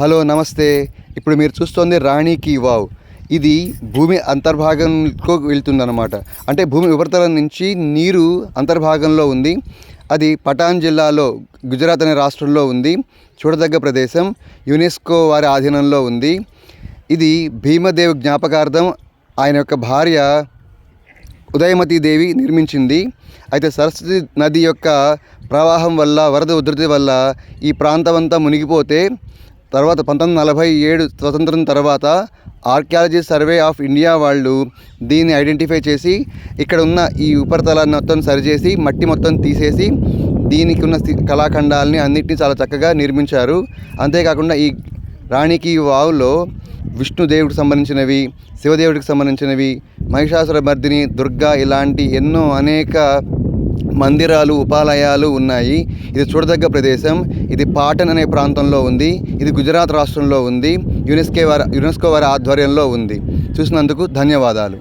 Hello నమస్తే. ఇప్పుడు మీరు చూస్తోంది రాణి కీ వావ్. ఇది భూమి అంతర్భాగంకు వెళ్తుందన్నమాట. అంటే భూమి ఉపరితలం నుంచి నీరు అంతర్భాగంలో ఉంది. అది పటాన్ జిల్లాలో గుజరాత్ అనే రాష్ట్రంలో ఉంది. చూడదగ్గ ప్రదేశం యునెస్కో వారి ఆధీనంలో ఉంది. ఇది భీమదేవ్ జ్ఞాపకార్థం ఆయన యొక్క భార్య ఉదయమతి దేవి నిర్మించింది. అయితే సరస్వతి నది యొక్క ప్రవాహం వల్ల వరద ఉధృతి వల్ల ఈ ప్రాంతం అంతా మునిగిపోతే తర్వాత పంతొమ్మిది నలభై ఏడు స్వతంత్రం తర్వాత ఆర్కియాలజీ సర్వే ఆఫ్ ఇండియా వాళ్ళు దీన్ని ఐడెంటిఫై చేసి ఇక్కడ ఉన్న ఈ ఉపరితలాన్ని మొత్తం సరిచేసి మట్టి మొత్తం తీసేసి దీనికి ఉన్న కళాఖండాలని అన్నిటినీ చాలా చక్కగా నిర్మించారు. అంతేకాకుండా ఈ రాణికి వావులో విష్ణుదేవుడికి సంబంధించినవి శివదేవుడికి సంబంధించినవి మహిషాసుర మర్దిని దుర్గా ఇలాంటి ఎన్నో అనేక మందిరాలు ఉపాలయాలు ఉన్నాయి. ఇది చూడదగ్గ ప్రదేశం. ఇది పాటన్ అనే ప్రాంతంలో ఉంది. ఇది గుజరాత్ రాష్ట్రంలో ఉంది. యునెస్కే వారి యునెస్కో వారి ఆధ్వర్యంలో ఉంది. చూసినందుకు ధన్యవాదాలు.